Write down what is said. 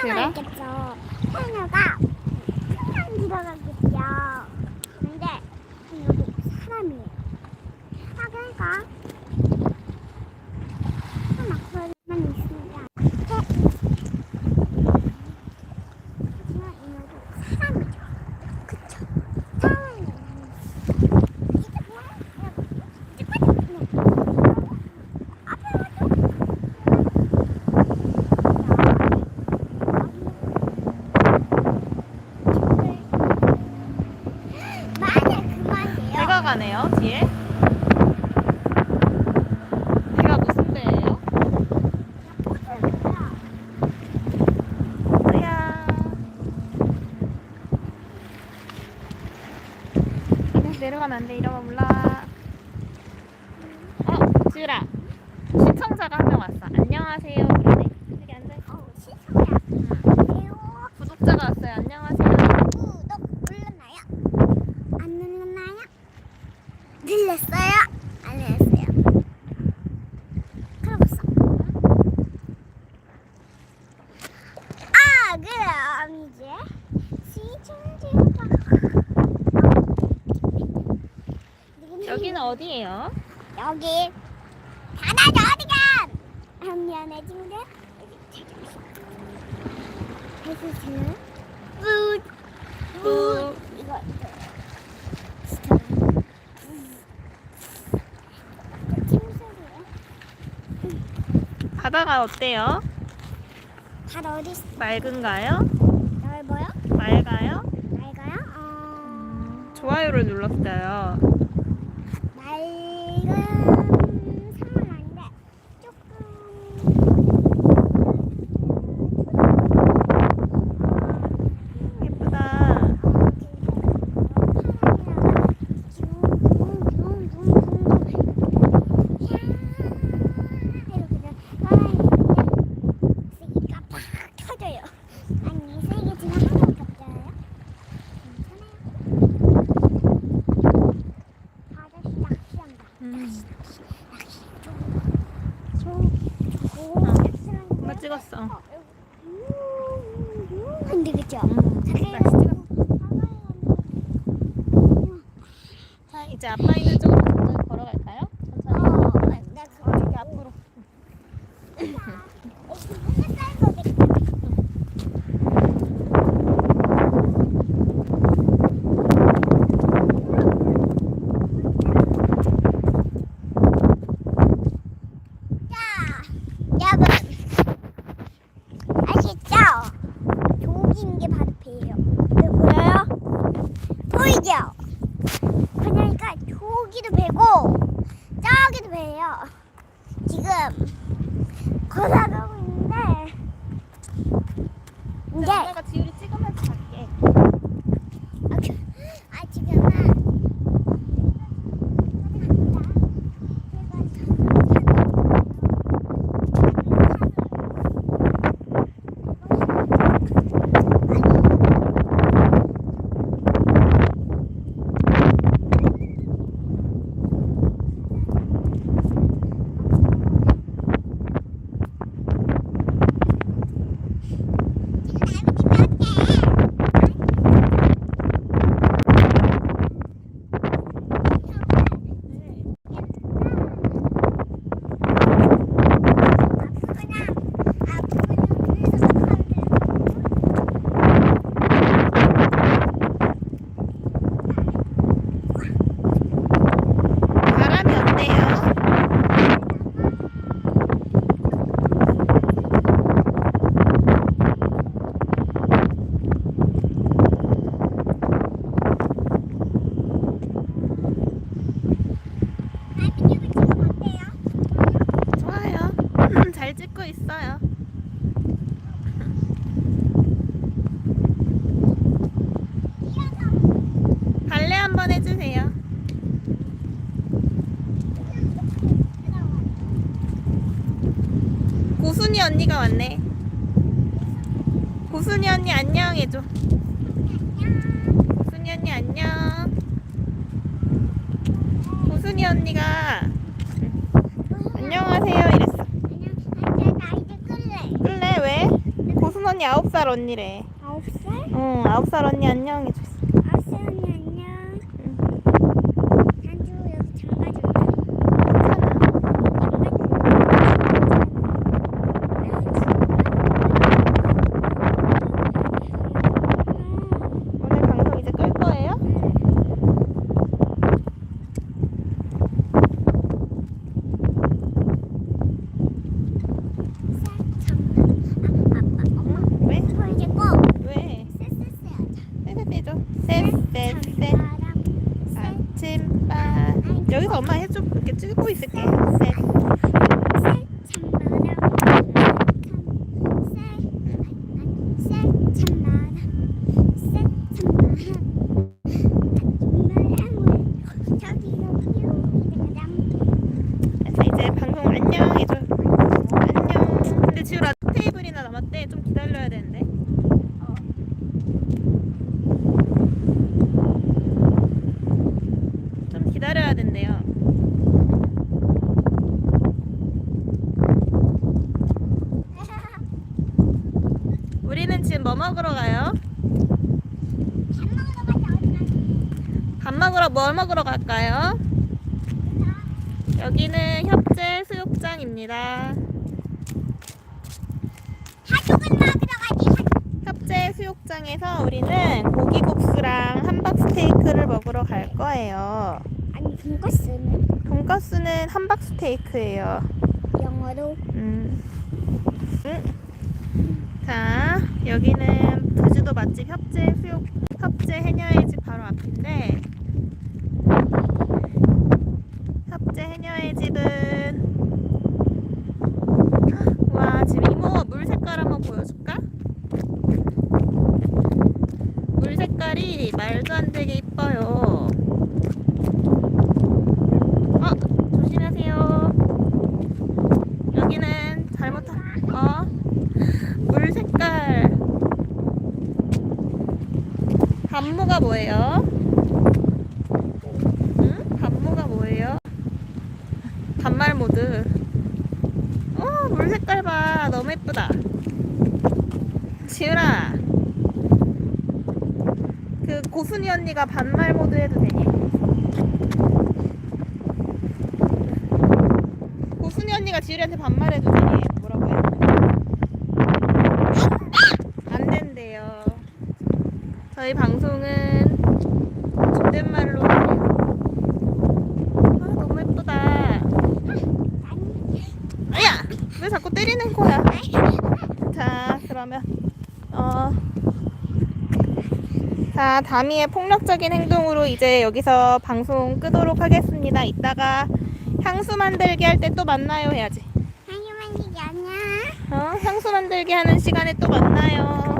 들어? 있겠죠. 해녀가 그냥 들어가겠죠. 근데 여기 사람이에요. 아 그러니까 하나 그만 있습니다. 하지만 이모도 사람이죠. 그쵸? 사람이에요. 진짜 뭐야? 앞에 와줘. 맞아 그만해요. 해가 가네요, 뒤에. 해가 무슨 배예요? 뭐야. 내려가면 안 돼. 이러면 몰라. 어, 지우라. 시청자가 한 명 왔어. 안녕하세요. 그러네. 여기 앉아. 어, 시청자. 안녕하세요. 구독자가 왔어요. 안녕하세요. 구독 눌렀나요? 안 눌렀나요? 눌렀어요? 안 눌렀어요? 그러고서 아 그럼 이제 시청자가 여기는 어디예요? 여기 바다죠 어디간 한 면에 친구들 뿌 뿌. 이거 진짜 침소리야 바다가 어때요? 바다 어디 있어? 맑은가요? 넓어요? 맑아요? 맑아요? 어... 좋아요를 눌렀어요. 맑은 상은 아닌데 조금 예쁘다. 음. 엄마 찍었어. 근데 그죠? 음, 이제 아빠 있는 쪽으로 걸어갈까요? 천천히. 어, 나 그거 이렇게 앞으로. 자, 여러분 아시죠? 조기인 게 바로 배예요. 배 보여요? 보이죠? 그러니까 조기도 배고 지금 걸어가고 있는데 이제 이제 엄마가 지우리 찍으면서 갈게. 아 지금은 바람이 어때요? 좋아요. 잘 찍고 있어요. 발레 한번 해주세요. 고순이 언니가 왔네. 고순이 언니 안녕 해줘. 고순이 언니 안녕. 고순이 언니가 안녕하세요 이랬어. 끌래 왜? 고순 언니 아홉 살 언니래. 아홉 살? 응, 아홉 살 언니 안녕 해줬어. 아홉 살 언니 안녕. 응. 한주 여기 장가줄래? 오늘 방송 이제 끌 거예요? 왜? 왜? 쎄쎄 떼줘. 쎄쎄쎄. 아침밥. 여기서 엄마 해줘. 이렇게 찍고 있을게. 쎄. 그래서 이제 방송 안녕 해줘. 안녕. 근데 지우라 테이블이나 남았대. 좀 기다려야 되는데. 좀 기다려야 된대요. 우리는 지금 뭐 먹으러 가요? 밥 먹으러 뭘 먹으러 갈까요? 여기는 협재 수욕장입니다. 협재 수욕장에서 우리는 고기국수랑 함박 스테이크를 먹으러 갈 거예요. 아니 돈가스는 돈가스는 함박 스테이크예요. 영어로 음. 음. 자, 여기는 제주도 맛집 협재 수욕 협재 해녀의 집 바로 앞인데 협재 해녀의 집은 와 지금 이모 물 색깔 한번 보여줄까? 물 색깔이 말도 안 되게 이뻐요. 어 조심하세요. 여기는 잘못한 어? 물 색깔 단무가 뭐예요? 응? 단무가 뭐예요? 단말 모드 어, 물 색깔 봐 너무 예쁘다 지율아 그 고순이 언니가 반말 모드 해도 되니? 고순이 언니가 지율이한테 반말해도 되니? 뭐라고요? 안 된대요. 저희 방송은 존댓말로. 아 너무 예쁘다. 아야 왜 자꾸 때리는 거야? 자 그러면 어. 자 다미의 폭력적인 행동으로 이제 여기서 방송 끄도록 하겠습니다. 이따가 향수 만들기 할 때 또 만나요 해야지. 한유만이 안녕 어 향수 만들기 하는 시간에 또 만나요.